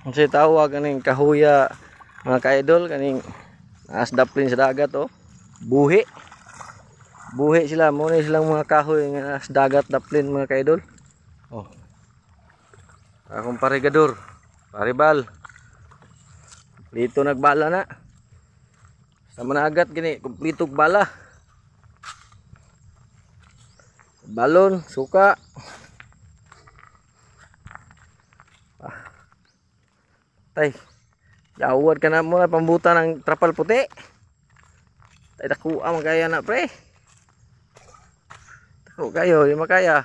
Kasi tawag kaning kahuya mga ka-idol kaning as daplin sa dagat oh. Buhi. Buhi sila mo ni silang mga kahoy nga as dagat daplin mga ka-idol. Oh. Akong parigador. Paribal. Dito nagbala na. Sa managat gini, kumpleto og bala. Balon, suka. Tay. Dawad ka na muna pambuta ng trapal puti. Tay dakuha man kaya na pre. Dako kayo, di makaya.